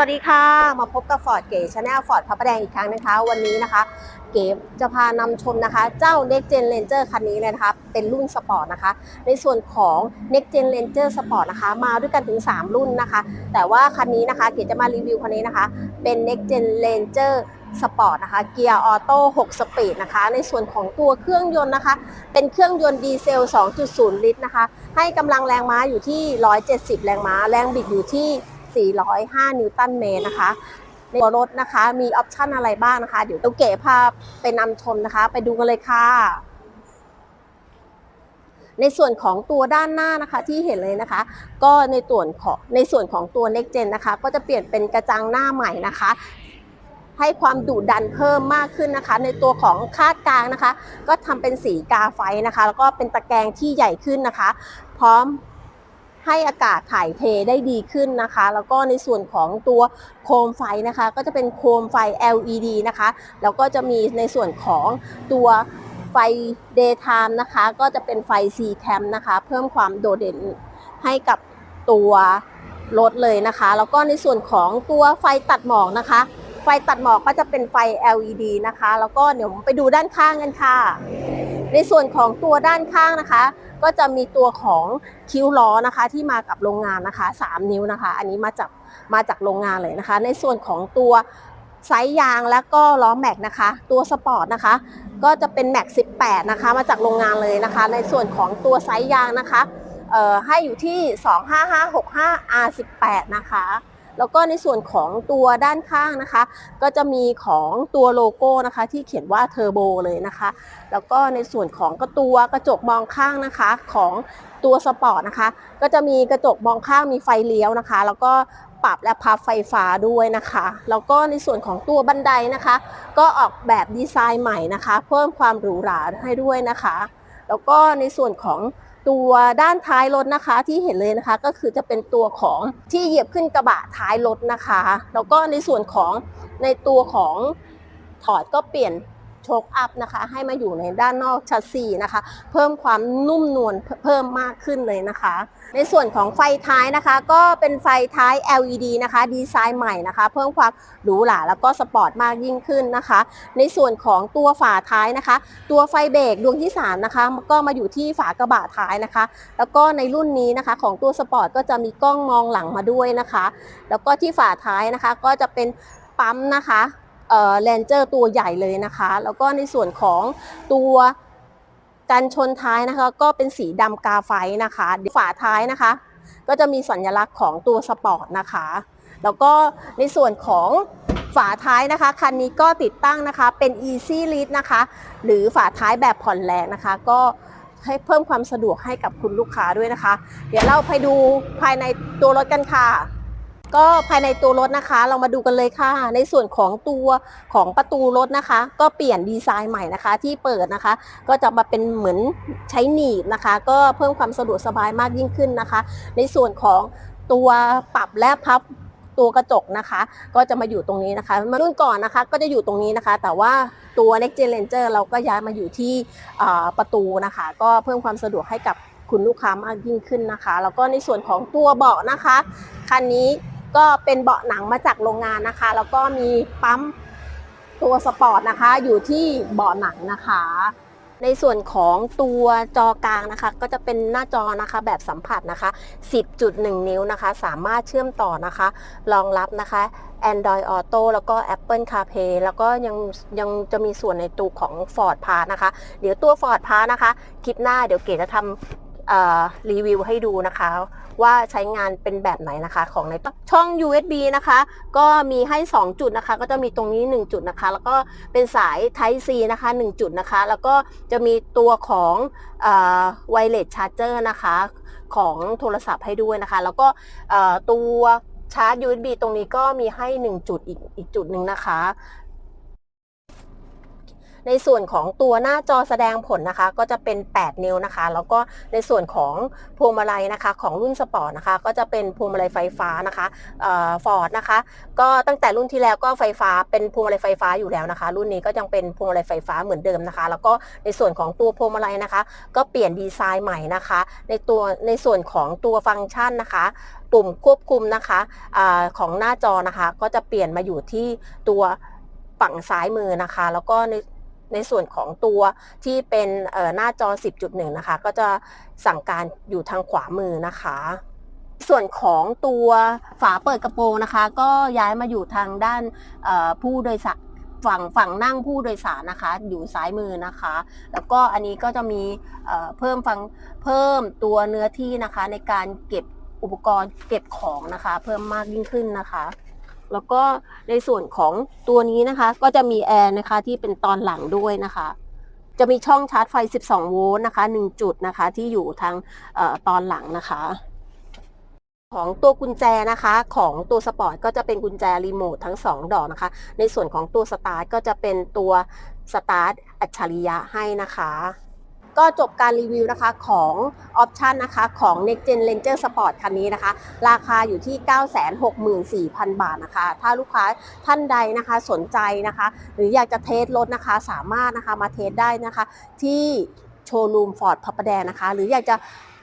วัสดีค่ะ มาพบกับฟอร์ดเก๋ชาแนลฟอร์ดพระประแดงอีกครั้งนะคะ วันนี้นะคะ เก๋จะพานำชมนะคะ เจ้า Next Gen Ranger คันนี้เลยนะคะ เป็นรุ่นสปอร์ตนะคะ ในส่วนของ Next Gen Ranger Sport นะคะ มาด้วยกันถึง 3 รุ่นนะคะ แต่ว่าคันนี้นะคะ เก๋จะมารีวิวคันนี้นะคะ เป็น Next Gen Ranger Sport นะคะ เกียร์ออโต้ 6 สปีดนะคะ ในส่วนของตัวเครื่องยนต์นะคะ เป็นเครื่องยนต์ดีเซล 2.0 ลิตรนะคะ ให้กำลังแรงม้าอยู่ที่ 170 แรงม้า แรงบิดอยู่ที่ 405 นิวตันเมตรนะคะในตัวรถนะคะ มีออปชันอะไรบ้างนะคะ เดี๋ยวเก๋พาไปนำชมนะคะ ไปดูกันเลยค่ะ ในส่วนของตัวด้านหน้านะคะที่เห็นเลยนะคะ ก็ในส่วนของในส่วนของตัว Next Gen นะคะ ก็จะเปลี่ยนเป็นกระจังหน้าใหม่นะคะให้ความดุดันเพิ่มมากขึ้นนะคะ ในตัวของคาดกลางนะคะ ก็ทำเป็นสีกาไฟนะคะ แล้วก็เป็นตะแกรงที่ใหญ่ขึ้นนะคะ พร้อม ให้อากาศถ่ายเทได้ดีขึ้นนะคะ แล้วก็ในส่วนของตัวโคมไฟนะคะ ก็จะเป็นโคมไฟ LED นะคะ แล้วก็จะมีในส่วนของตัวไฟ daytime นะคะ ก็จะเป็นไฟ C cam นะคะ เพิ่มความโดดเด่นให้กับตัวรถเลยนะคะ แล้วก็ในส่วนของตัวไฟตัดหมอกนะคะ ไฟตัดหมอกก็จะเป็นไฟ LED นะคะ แล้วก็เดี๋ยวไปดูด้านข้างกันค่ะ ในส่วนของตัวด้านข้างนะคะ ก็จะมีตัวของคิ้วล้อนะคะ ที่มากับโรงงานนะคะ 3 นิ้วนะคะ อันนี้มาจากมาจากโรงงานเลยนะคะ ในส่วนของตัวไซส์ยางแล้วก็ล้อแม็กนะคะ ตัวสปอร์ตนะคะ ก็จะเป็นแม็ก18 นะคะ มาจากโรงงานเลยนะคะ ในส่วนของตัวไซส์ยางนะคะให้อยู่ที่ 25565 R18 นะคะ แล้วก็ในส่วนของตัวด้านข้างนะคะ ก็จะมีของตัวโลโก้นะคะ ที่เขียนว่าเทอร์โบเลยนะคะ แล้วก็ในส่วนของกระตัวกระจกมองข้างนะคะของตัวสปอร์ตนะคะ ก็จะมีกระจกมองข้างมีไฟเลี้ยวนะคะ แล้วก็ปรับและพับไฟฟ้าด้วยนะคะ แล้วก็ในส่วนของตัวบันไดนะคะ ก็ออกแบบดีไซน์ใหม่นะคะ เพิ่มความหรูหราให้ด้วยนะคะ แล้วก็ในส่วนของ ตัวด้านท้ายรถนะคะที่เห็นเลยนะคะ ก็คือจะเป็นตัวของที่เหยียบขึ้นกระบะท้ายรถนะคะ แล้วก็ในส่วนของในตัวของถอดก็เปลี่ยน โชคอัพนะคะให้มาอยู่ในด้านนอกชัสซีนะคะ เพิ่มความนุ่มนวลเพิ่มมากขึ้นเลยนะคะ ในส่วนของไฟท้ายนะคะ ก็เป็นไฟท้าย LED นะคะดีไซน์ใหม่นะคะ เพิ่มความหรูหราแล้วก็สปอร์ตมากยิ่งขึ้นนะคะ ในส่วนของตัวฝาท้ายนะคะ ตัวไฟเบรกดวงที่3นะคะก็มาอยู่ที่ฝากระบะท้ายนะคะ แล้วก็ในรุ่นนี้นะคะของตัวสปอร์ตก็จะมีกล้องมองหลังมาด้วยนะคะ แล้วก็ที่ฝาท้ายนะคะก็จะเป็นปั๊มนะคะ แลนเจอร์ตัวใหญ่เลยนะคะ แล้วก็ในส่วนของตัวกันชนท้ายนะคะ ก็เป็นสีดำกาไฟนะคะฝาท้ายนะคะ ก็จะมีสัญลักษณ์ของตัวสปอร์ตนะคะ แล้วก็ในส่วนของฝาท้ายนะคะคันนี้ก็ติดตั้งนะคะเป็น Easy Lead นะคะ หรือฝาท้ายแบบผ่อนแรงนะคะ ก็ให้เพิ่มความสะดวกให้กับคุณลูกค้าด้วยนะคะ เดี๋ยวเราไปดูภายในตัวรถกันค่ะ ก็ภายในตัวรถนะคะ เรามาดูกันเลยค่ะ ในส่วนของตัวของประตูรถนะคะ ก็เปลี่ยนดีไซน์ใหม่นะคะ ที่เปิดนะคะ ก็จะมาเป็นเหมือนใช้หนีบนะคะ ก็เพิ่มความสะดวกสบายมากยิ่งขึ้นนะคะ ในส่วนของตัวปรับและพับตัวกระจกนะคะ ก็จะมาอยู่ตรงนี้นะคะมารุ่นก่อนนะคะก็จะอยู่ตรงนี้นะคะ แต่ว่าตัว Next Gen Ranger เราก็ย้ายมาอยู่ที่ประตูนะคะ ก็เพิ่มความสะดวกให้กับคุณลูกค้ามากยิ่งขึ้นนะคะ แล้วก็ในส่วนของตัวเบาะนะคะคันนี้ ก็เป็นเบาะหนังมาจากโรงงานนะคะ แล้วก็มีปั๊มตัวสปอร์ตนะคะ อยู่ที่เบาะหนังนะคะ ในส่วนของตัวจอกลางนะคะ ก็จะเป็นหน้าจอนะคะแบบสัมผัสนะคะ 10.1 นิ้วนะคะ สามารถเชื่อมต่อนะคะ รองรับนะคะ Android Auto แล้วก็ Apple CarPlay แล้วก็ยังยังจะมีส่วนในตัวของ Ford Pass นะคะ เดี๋ยวตัว Ford Pass นะคะ คลิปหน้าเดี๋ยวเก๋จะทำ รีวิวให้ดูนะคะ ว่าใช้งานเป็นแบบไหนนะคะของในช่อง USB นะคะ ก็มีให้ 2 จุดนะคะ ก็จะมีตรงนี้ 1 จุดนะคะ แล้วก็เป็นสาย Type C นะคะ 1 จุดนะคะ แล้วก็จะมีตัวของไวเลสชาร์เจอร์นะคะของโทรศัพท์ให้ด้วยนะคะ แล้วก็ตัวชาร์จ USB ตรงนี้ก็มีให้ 1 จุดอีกอีกจุดหนึ่งนะคะ ในส่วนของตัวหน้าจอแสดงผลนะคะ ก็จะเป็น 8 นิ้วนะคะ แล้วก็ในส่วนของพวงมาลัยนะคะ ของรุ่นสปอร์ตนะคะ ก็จะเป็นพวงมาลัยไฟฟ้านะคะฟอร์ดนะคะ ก็ตั้งแต่รุ่นที่แล้วก็ไฟฟ้าเป็นพวงมาลัยไฟฟ้าอยู่แล้วนะคะ รุ่นนี้ก็ยังเป็นพวงมาลัยไฟฟ้าเหมือนเดิมนะคะ แล้วก็ในส่วนของตัวพวงมาลัยนะคะ ก็เปลี่ยนดีไซน์ใหม่นะคะ ในตัวในส่วนของตัวฟังก์ชันนะคะปุ่มควบคุมนะคะอของหน้าจอนะคะ ก็จะเปลี่ยนมาอยู่ที่ตัวฝั่งซ้ายมือนะคะ แล้วก็ใน ในส่วนของตัวที่เป็นหน้าจอ 10.1 นะคะ ก็จะสั่งการอยู่ทางขวามือนะคะ ส่วนของตัวฝาเปิดกระโปรงนะคะ ก็ย้ายมาอยู่ทางด้านผู้โดยสารฝั่งฝั่งนั่งผู้โดยสารนะคะ อยู่ซ้ายมือนะคะ แล้วก็อันนี้ก็จะมีเพิ่มฟังเพิ่มตัวเนื้อที่นะคะ ในการเก็บอุปกรณ์เก็บของนะคะ เพิ่มมากยิ่งขึ้นนะคะ แล้วก็ในส่วนของตัวนี้นะคะ ก็จะมีแอร์นะคะที่เป็นตอนหลังด้วยนะคะ จะมีช่องชาร์จไฟ 12 โวลต์นะคะ 1 จุดนะคะที่อยู่ทางออตอนหลังนะคะ ของตัวกุญแจนะคะของตัวสปอร์ตก็จะเป็นกุญแจรีโมททั้ง 2 ดอกนะคะ ในส่วนของตัวสตาร์ทก็จะเป็นตัวสตาร์ทอัจฉริยะให้นะคะ ก็จบการรีวิวนะคะของออปชันนะคะของ Next Gen Ranger Sport คันนี้นะคะ ราคาอยู่ที่ 964,000 บาทนะคะ ถ้าลูกค้าท่านใดนะคะสนใจนะคะ หรืออยากจะเทสรถนะคะสามารถนะคะมาเทสได้นะคะ ที่โชว์รูมฟอร์ดพับแดงนะคะ หรืออยากจะ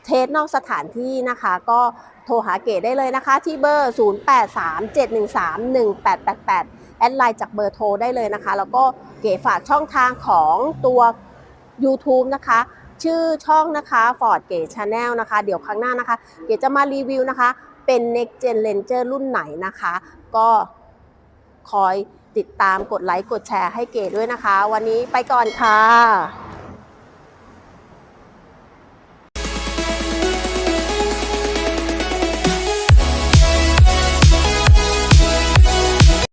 เทสนอกสถานที่นะคะ ก็โทรหาเก๋ได้เลยนะคะ ที่เบอร์ 0837131888 แอดไลน์จากเบอร์โทรได้เลยนะคะ แล้วก็เก๋ฝากช่องทางของตัว YouTube นะคะ ชื่อช่องนะคะ Ford เก๋ Channel นะคะ เดี๋ยวครั้งหน้านะคะ เก๋จะมารีวิวนะคะ เป็น Next Gen Ranger รุ่นไหนนะคะ ก็คอยติดตามกดไลค์กดแชร์ให้เก๋ด้วยนะคะ วันนี้ไปก่อนค่ะ